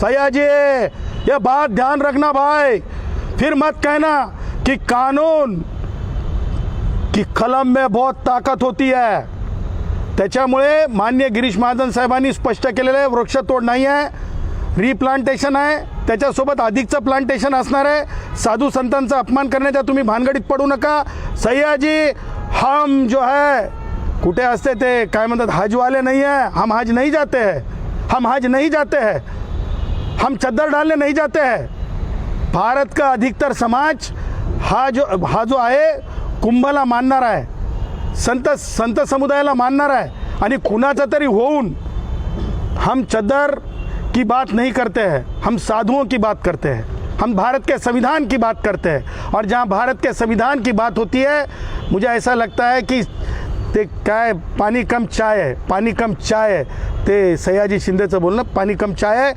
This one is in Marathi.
सयाजी ये बात ध्यान रखना भाई। फिर मत कहना कि कानून की कलम में बहुत ताकत होती है। त्याच्यामुळे मान्य गिरीश महाजन साहेबांनी स्पष्ट केलेलं आहे वृक्षतोड नाही आहे रिप्लांटेशन आहे त्याच्यासोबत अधिकचं प्लांटेशन असणार आहे. साधू संतांचा अपमान करण्याच्या तुम्ही भानगडीत पडू नका. सह्याजी हम जो है कुठे असते ते? काय म्हणतात? हजवाले नाही आहे. हम हज नाही जाते. है हम हज नाही जाते. है हम चद्दर डालने नहीं जाते हैं। भारत का अधिकतर समाज हा जो हा जो आहे कुंभाला मानणार आहे। संत संत समुदायाला मानणार आहे। आणि कुणाचा तरी होऊन हम चद्दर की बात नहीं करते हैं। हम साधुओं की बात करते हैं। हम भारत के संविधान की बात करते हैं। और जहाँ भारत के संविधान की बात होती है मुझे ऐसा लगता है कि ते काय पाणी कम चाय आहे पाणी कम चाय आहे ते सयाजी शिंदेचं बोलणं पाणी कम चाय आहे